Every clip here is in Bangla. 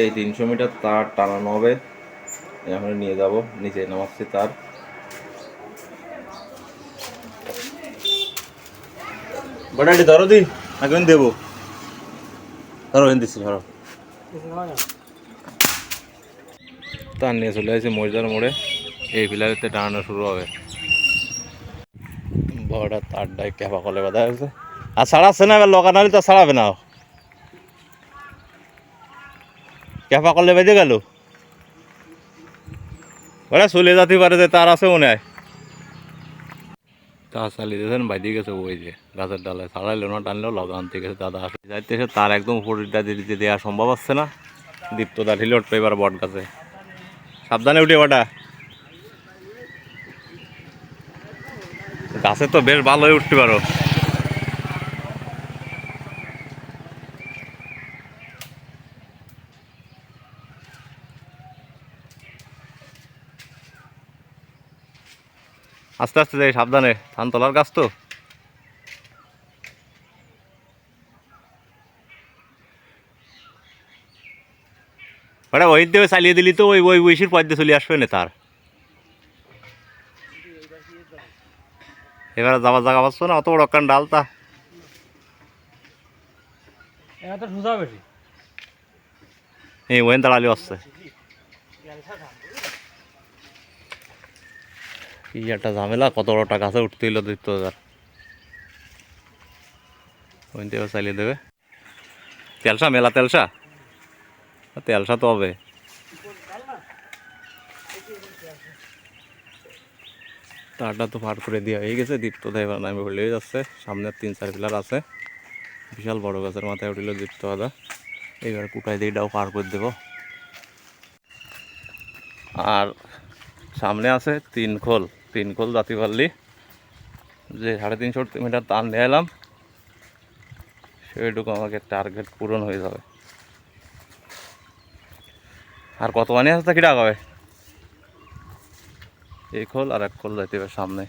এই তিনশো মিটার তার টানানো হবে। এখন নিয়ে যাব নিচে নামাচ্ছি তার। বড়াটি ধরো দি এখন দেবো। ধরো দিচ্ছি ধরো। তার নিয়ে চলে আসছে মরিদার মোড়ে। এই পিলারেতে টানানো শুরু হবে। বড়টা তারটাই ক্যাপা কলে বাঁধা আছে আর ছাড়াচ্ছে না এবার লগানালি তো ছাড়াবে না ক্যাপা করলে বেঁধে গেল? ওরা চলে যাতে পারে যে তার আছে মনে হয়। তা চালিয়ে দিয়েছেন বাইরে গেছে ওই যে, গাছের ডালে ছাড়াইলো না টানলেও লগান থেকে গেছে দাদা আসে। যাইতে তার একদম উপরটা দিতে দেওয়া সম্ভব হচ্ছে না। দীপ্ত দা ঢিলে উঠবে এবার বট গাছে। সাবধানে উঠে ওটা গাছে তো বেশ ভালোই উঠতে পারো। আস্তে আস্তে যাই সাবধানে। ধান তোলার গাছ তো। ওটা ওই দিয়ে চালিয়ে দিলি তো ওই ওই বৈশির পর চলে আসবে না তার। এবারে যাওয়ার জায়গা পাচ্ছ না অত বড় কান ডালতা এই ওয়েন দাঁড়ালি আসছে কি একটা ঝামেলা? কত বড় টাকা আছে? উঠতে হইল দিত হাজার থেকে চালিয়ে দেবে। তেলসা, মেলা তেলসা? তেলসা তো হবে। তারটা তো পার করে দেওয়া হয়ে গেছে। দীপ্ত এবার নামে হলেই যাচ্ছে। সামনে তিন চার পিলার আছে। বিশাল বড় গাছের মাথায় উঠিল দীপ্ত দাদা এইবার কুটাই দিয়ে এটাও পার করে দেবো। আর সামনে আছে তিন খোল। তিন খোল জাতি পাল্লি যে সাড়ে তিনশো মিটার টান নিয়ে এলাম। সেইটুকু আমাকে টার্গেট পূরণ হয়ে যাবে। আর কত পানি আছে তা কিটা হবে এই খোল আর এক খোল যাইতে হবে সামনে।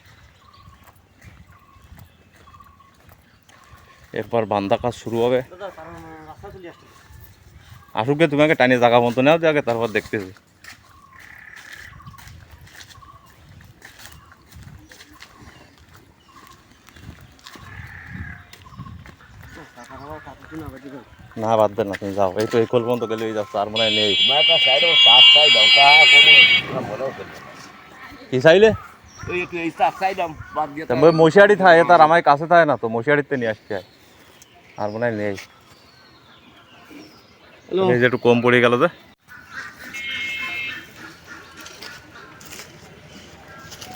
এরপর বান্দা কাজ শুরু হবে। আসুক গে তোমাকে টানিয়ে জায়গা মতো নেও আগে তারপর দেখতেছি। না না তুমি যাও। এই তো এই পর্যন্ত গেলে যাচ্ছে আর মনে হয় নেই। কি চাইলে? থাকে তার কাছে থাকে না তো নিয়ে আর মনে হয় নেই। একটু কম পড়ে গেল যে।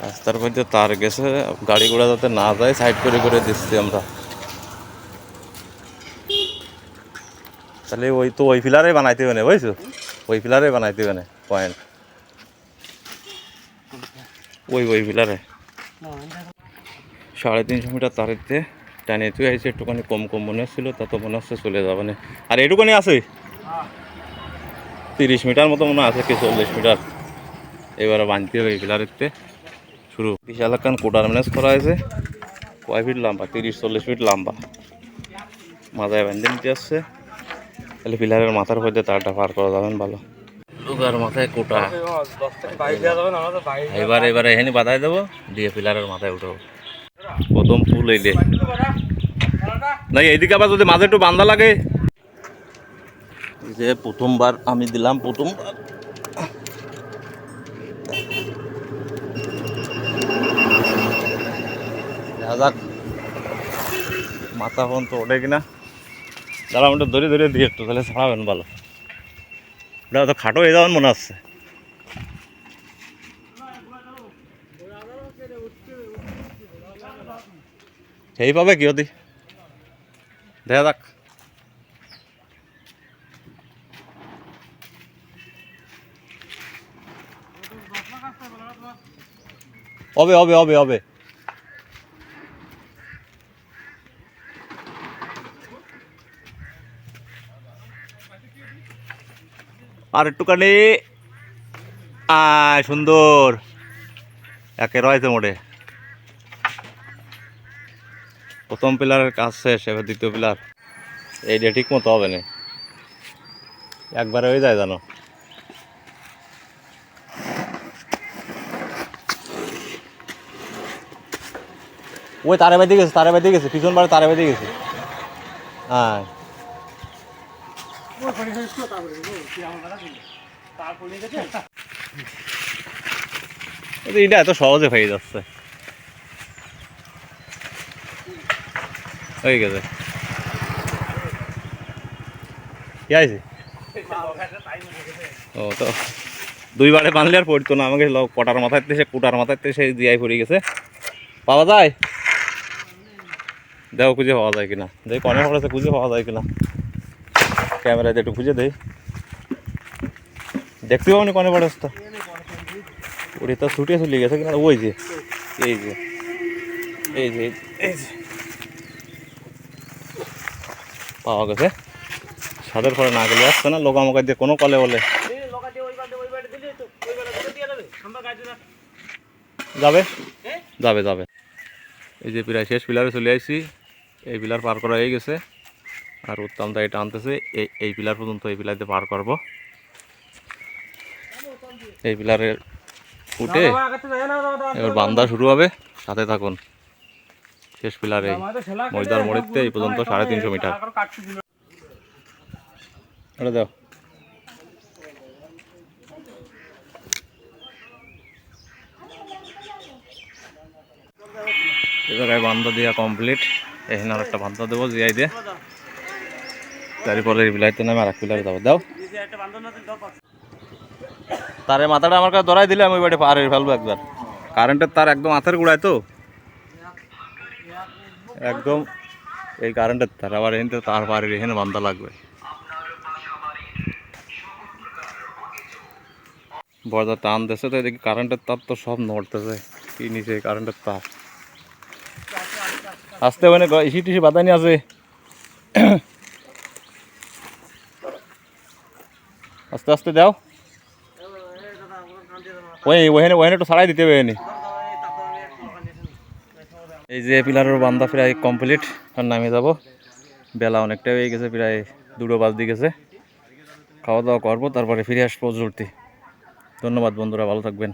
রাস্তার মধ্যে তার গেছে গাড়ি ঘোড়া যাতে না যায় সাইড করে করে দিচ্ছি আমরা। তাহলে ওই তো ওই ফিলারে বানাইতে হবে বুঝছ? ওই ফিলারে বানাইতে হবে পয়েন্ট ওই ওই ফিলারে সাড়ে তিনশো মিটার তারেতে টানিয়ে তুই আইসে, একটুখানি কম কম মনে হচ্ছিল, তা তো মনে হচ্ছে চলে যাবে না। আর এটুকুনি আছে? তিরিশ মিটার মতো মনে আছে, কি চল্লিশ মিটার। এবারে বানতে হবে এই পিলারেতে শুরু। বিশাল একখান কোটার ম্যানেজ করা হয়েছে। কয় ফিট লম্বা? তিরিশ, চল্লিশ ফিট লম্বা। মাথায় বান্ধে নিতে আসছে। তাহলে পিলারের মাথার মধ্যে তারটা পার করা যাবেন ভালো। লোকার মাথায় কোটা। এবার এবারে এখানে বাধাই দেবো দিয়ে পিলারের মাথায় উঠবো। প্রথম ফুল এই না এইদিকে আবার যদি মাঝে একটু বান্ধা লাগে। যে প্রথমবার আমি দিলাম প্রথমবার। দেখা যাক মাথা ফোন তো ওঠে কিনা। দাঁড়া আমাকে ধরে ধরে দিয়ে একটু তাহলে ছাড়াবেন ভালো। ওটা তো খাটো হয়ে যাবেন মনে হচ্ছে। সেই পাবে কি অতি? দেখা যাক। হবে হবে হবে হবে। আর একটুখানি, আয়, সুন্দর। একে রয়েছে মোটে প্রথম পিলারের কাজ শেষ, এবার দ্বিতীয় পিলার। এই এইটা ঠিক মতো হবে না। একবারে হয়ে যায় জানো ওই তারে বাইতে গেছে তারে বাইতে গেছে, পিছন বারে তারে বাইতে গেছে। হ্যাঁ এটা এত সহজে হয়ে যাচ্ছে। হয়ে গেছে। ও তো দুইবারে বানলে আর পড়তো না, আমাকে কটার মাথায় সে কোটার মাথায় সে দিয়াই পড়ে গেছে। পাওয়া যায়? দেখো খুঁজে পাওয়া যায় কিনা? দেখি, কনে পড়েছে, খুঁজে পাওয়া যায় কিনা? ক্যামেরাতে একটু খুঁজে দেই। দেখতে পাবনি কনে পড়েছে তো ওরে তো ছুটে চলে গেছে কিনা, ওই যে, এই যে এই যে এই যে। পাওয়া গেছে। সাদের পরে না গেলে আসছে না, লোক আমাকে দিয়ে কোনো কলে বলে। যাবে? যাবে যাবে। এই যে প্রায় শেষ পিলারে চলে আসছি। এই পিলার পার করা হয়ে গেছে। আর উত্তম দা এটা আনতেছে। এই এই পিলার পর্যন্ত এই পিলার দিয়ে পার করব। এই পিলারের উঠে এবার বান্দা শুরু হবে। সাথে থাকুন। শেষ পিলারে ময়দার মোড়েতে এই পর্যন্ত সাড়ে তিনশো মিটার। এটা দাও। এ জায়গায় বান্ধা দেওয়া কমপ্লিট। এখানে আর একটা বান্ধা দেবো জিয়াই দিয়ে। তারপরে বিলাইতে নামে আর এক পিলারে যাব। দাও। তারে মাথাটা আমার কাছে ধরাই দিলে আমি বাড়ি পার হয়ে ফেলব একবার। কারেন্টের তার একদম হাতের গোড়ায় তো। একদম এই কারেন্টের তার, আবার এখানে তার পারে এখানে বান্ধা লাগবে। বর্দা টান দিচ্ছে তো দেখি কারেন্টের তার তো সব নড়তেছে। কি নিচে কারেন্টের তার? আসতে মানে ইসি টিসি বাদানি আছে আস্তে আস্তে দাও ওই ওখানে ওখানে একটু সারাই দিতে হবে। এই যে পিলারের বান্দা প্রায় কমপ্লিট আর নামে যাব। বেলা অনেকটা হয়ে গেছে, প্রায় দুটো বাজ দিয়ে গেছে। খাওয়া দাওয়া করব, তারপরে ফিরে আসব জলদি। ধন্যবাদ বন্ধুরা, ভালো থাকবেন।